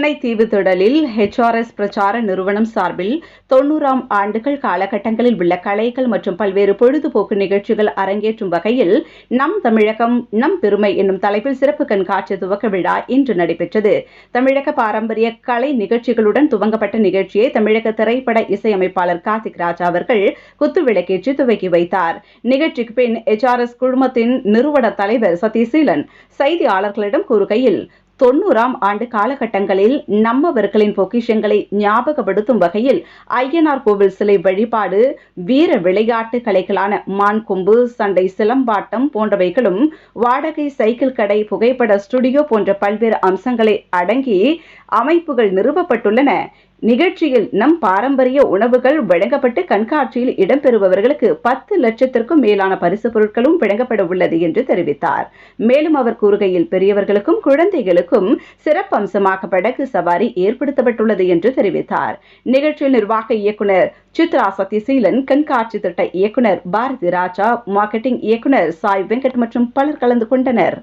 Chennai தீவுத்திடலில் HRS பிரச்சார நிறுவனம் சார்பில் தொன்னூறாம் ஆண்டுகள் காலகட்டங்களில் உள்ள கலைகள் மற்றும் பல்வேறு பொழுதுபோக்கு நிகழ்ச்சிகள் அரங்கேற்றும் வகையில் நம் தமிழகம் நம் பெருமை என்னும் தலைப்பில் சிறப்பு கண்காட்சி துவக்க விழா இன்று நடைபெற்றது. தமிழக பாரம்பரிய கலை நிகழ்ச்சிகளுடன் துவங்கப்பட்ட நிகழ்ச்சியை தமிழக திரைப்பட இசையமைப்பாளர் கார்த்திக் ராஜ் அவர்கள் குத்துவிளக்கேற்றி துவக்கி வைத்தார். நிகழ்ச்சிக்கு பின் ஹெச்ஆர்எஸ் குழுமத்தின் நிறுவன தலைவர் சதீசீலன் செய்தியாளர்களிடம் கூறுகையில் தொண்ணூறாம் ஆண்டு காலகட்டங்களில் நம்மவர்களின் பொக்கிஷங்களை ஞாபகப்படுத்தும் வகையில் ஐயனார் கோவில் சிலை வழிபாடு வீர விளையாட்டு கலைகளான மான் கொம்பு சண்டை சிலம்பாட்டம் போன்றவைகளும் வாடகை சைக்கிள் கடை புகைப்பட ஸ்டுடியோ போன்ற பல்வேறு அம்சங்களை அடங்கி அமைப்புகள் நிறுவப்பட்டுள்ளன. நிகழ்ச்சியில் நம் பாரம்பரிய உணவுகள் வழங்கப்பட்டு கண்காட்சியில் இடம்பெறுபவர்களுக்கு பத்து லட்சத்திற்கும் மேலான பரிசு பொருட்களும் வழங்கப்பட உள்ளது என்று தெரிவித்தார். மேலும் அவர் கூறுகையில் பெரியவர்களுக்கும் குழந்தைகளுக்கும் சிறப்பம்சமாக படகு சவாரி ஏற்படுத்தப்பட்டுள்ளது என்று தெரிவித்தார். நிகழ்ச்சியில் நிர்வாக இயக்குனர் சித்ரா சத்யசீலன் கண்காட்சி திட்ட இயக்குனர் பாரதி ராஜா மார்க்கெட்டிங் இயக்குனர் சாய் வெங்கட் மற்றும் பலர் கலந்து கொண்டனர்.